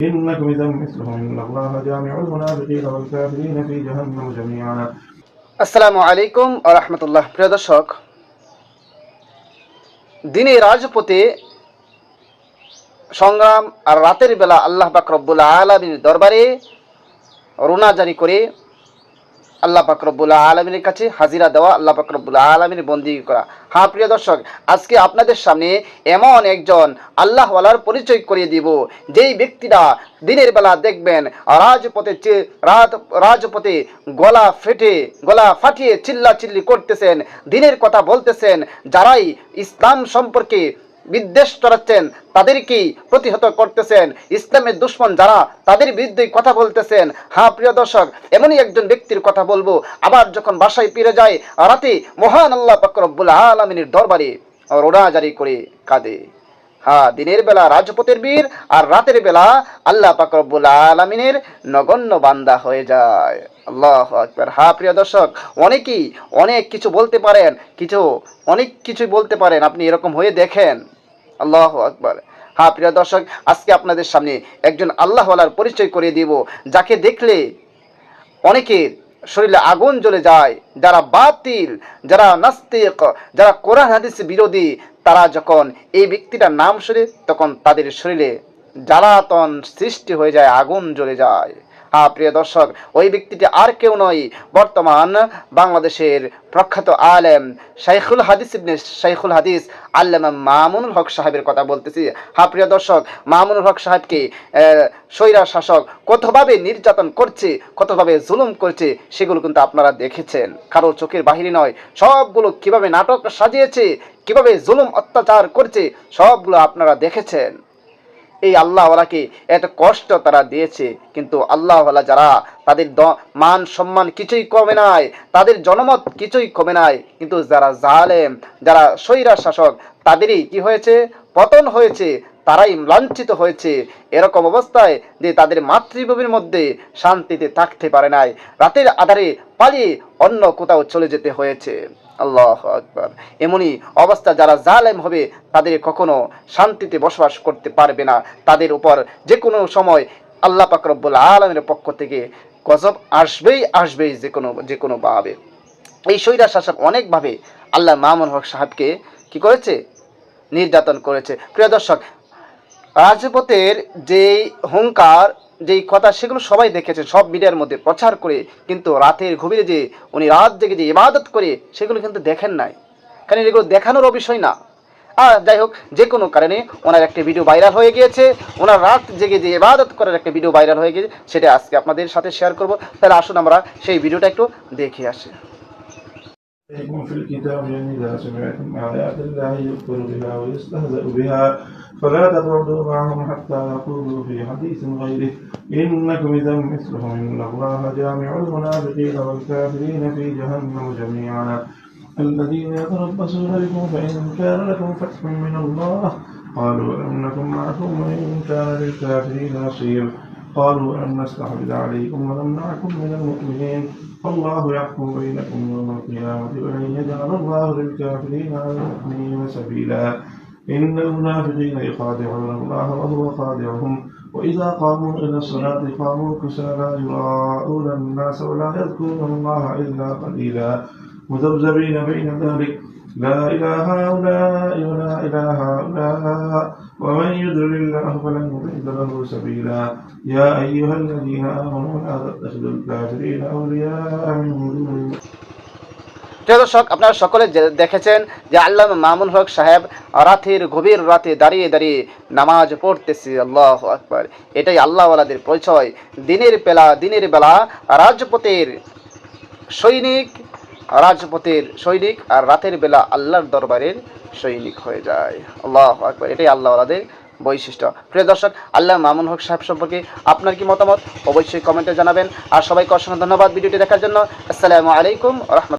إنكم إذا مثلهم إن الله جامع المنافقين والكافرين في جهنم جميعا আসসালামু আলাইকুম ও রহমতুল্লাহ প্রিয় দর্শক দিনে রাজপথে সংগ্রাম আর রাতের বেলা আল্লাহ পাক রব্বুল আলমীর দরবারে রোনা জারি করে আল্লাহ পাক রব্বুল আলমীর কাছে হাজিরা দেওয়া, আল্লাহ পাক রব্বুল আলমীর বন্দি করা। হ্যাঁ প্রিয় দর্শক, আজকে আপনাদের সামনে এমন একজন আল্লাহওয়ালার পরিচয় করিয়ে দিব, যেই ব্যক্তিরা দিনের বেলা দেখবেন রাজপথে রাত, রাজপথে গলা ফেটে, গলা ফাটিয়ে চিল্লা চিল্লি করতেছেন, দিনের কথা বলতেছেন, যারাই ইসলাম সম্পর্কে বিদ্বেষ চড়াচ্ছেন তাদেরকেই প্রতিহত করতেছেন? ইসলামের দুশ্মন যারা, তাদের বিরুদ্ধে কথা বলতেছেন। হ্যাঁ প্রিয় দর্শক, এমনই একজন ব্যক্তির কথা বলব। আবার যখন বাসায় ফিরে যায়, রাতে মহান আল্লাহ পাকরব্বুল আলমিনের দরবারে রোনা জারি করে কাঁদে। হ্যাঁ দিনের বেলা রাজপথের বীর আর রাতের বেলা আল্লাহ পাকরব্বুল আলমিনের নগণ্য বান্দা হয়ে যায়। আল্লাহ আকবার। হ্যাঁ প্রিয় দর্শক, অনেকেই অনেক কিছু বলতে পারেন, কিছু, অনেক কিছু বলতে পারেন। আপনি এরকম হয়ে দেখেন। আল্লাহ আকবার। হ্যাঁ প্রিয় দর্শক, আজকে আপনাদের সামনে একজন আল্লাহওয়ালার পরিচয় করে দিব, যাকে দেখলে অনেকের শরীরে আগুন জ্বলে যায়, যারা বাতিল, যারা নাস্তিক, যারা কোরআন, হাদিস বিরোধী, তারা যখন এই ব্যক্তিটার নাম শুনে, তখন তাদের শরীরে জ্বালাতন সৃষ্টি হয়ে যায়, আগুন জ্বলে যায়। প্রিয় দর্শক, ওই ব্যক্তিটি আর কেউ নয়, বর্তমান বাংলাদেশের প্রখ্যাত আলেম শাইখুল হাদিস ইবনে শাইখুল হাদিস, আল্লামা মামুনুল হক সাহেবের কথা বলতেছি। হ্যাঁ প্রিয় দর্শক, মামুনুল হক সাহেবকে স্বৈরা শাসক কতভাবে নির্যাতন করছে, কতভাবে জুলুম করছে, সেগুলো কিন্তু আপনারা দেখেছেন। কারও চোখের বাহিরে নয়, সবগুলো কীভাবে নাটক সাজিয়েছে, কীভাবে জুলুম অত্যাচার করছে, সবগুলো আপনারা দেখেছেন। এই আল্লাহওয়ালাকে এত কষ্ট তারা দিয়েছে, কিন্তু আল্লাহওয়ালা যারা তাদের মান সম্মান কিছুই কমে নাই, তাদের জনমত কিছুই কমে নাই, কিন্তু যারা জালেম, যারা স্বৈরা শাসক, তাদেরই কি হয়েছে? পতন হয়েছে, তারাই লাঞ্ছিত হয়েছে। এরকম অবস্থায় যে তাদের মাতৃভূমির মধ্যে শান্তিতে থাকতে পারে নাই, রাতের আধারে পালিয়ে অন্য কোথাও চলে যেতে হয়েছে। আল্লাহ আকবার। এমনই অবস্থা যারা জালেম হবে, তাদের কখনো শান্তিতে বসবাস করতে পারবে না। তাদের উপর যে কোনো সময় আল্লাহ পাকরব্বুল আলমের পক্ষ থেকে গজব আসবেই আসবেই যে কোনো যে কোনো ভাবে। এই স্বৈরা শাসক অনেকভাবে আল্লাহ মামুন হক সাহেবকে কি করেছে? নির্যাতন করেছে। প্রিয় দর্শক রাজপথের যেই হুঙ্কার, যেই কথা সেগুলো সবাই দেখেছে, সব মিডিয়ার মধ্যে প্রচার করে, কিন্তু রাতের গভীরে যে উনি রাত জেগে যে ইবাদত করে, সেগুলো কিন্তু দেখেন নাই। কারণ এগুলো দেখানোরও বিষয় না। আর যাই হোক, যে কোনো কারণে ওনার একটা ভিডিও ভাইরাল হয়ে গিয়েছে, ওনার রাত জেগে যে ইবাদত করার একটা ভিডিও ভাইরাল হয়ে গিয়েছে, সেটা আজকে আপনাদের সাথে শেয়ার করব। তাহলে আসুন আমরা সেই ভিডিওটা একটু দেখে আসি। عليكم في الكتاب أن إذا سمعتم آيات الله يكفر بها ويستهزأ بها فلا تقعدوا معهم حتى يقولوا في حديث غيره إنكم إذا مثلهم إن الله جامع المنافقين والكافرين في جهنم جميعا. الذين يتربصون بكم فإن كان لكم فتح من الله قالوا ألم نكن معكم وإن كان للكافرين نصير. قالوا أن نستحوذ عليكم ونمنعكم من المؤمنين. فالله يحكم بينكم يوم القيامة ولن يجعل الله للكافرين على المؤمنين سبيلا. إن المنافقين يخادعون الله وهو خادعهم. وإذا قاموا إلى الصلاة قاموا كسالى يراءون الناس ولا يذكرون الله إلا قليلا. مذبذبين بين ذلك. لا إله هؤلاء ولا إله هؤلاء. ومن يضلل الله فلن تجد له سبيلا يا أيها الذين آمنوا لا تتخذوا الكافرين أولياء من دون প্রিয় দর্শক আপনারা সকলে যে- দেখেছেন যে আল্লাহ মামুন হক সাহেব রাতের গভীর রাতে দাঁড়িয়ে দাঁড়িয়ে নামাজ পড়তেছে আল্লাহ আকবার এটাই আল্লাহওয়ালাদের পরিচয় দিনের বেলা দিনের বেলা রাজপথের সৈনিক রাজপথের সৈনিক আর রাতের বেলা আল্লাহর দরবারের সৈনিক হয়ে যায়। আল্লাহ আকবর, এটাই আল্লাহওয়ালাদের বৈশিষ্ট্য। প্রিয় দর্শক, আল্লাহ মামুন হক সাহেব সম্পর্কে আপনার কি মতামত? অবশ্যই কমেন্টে জানাবেন। আর সবাইকে অসংখ্য ধন্যবাদ ভিডিওটি দেখার জন্য। আসসালামু আলাইকুম রহমত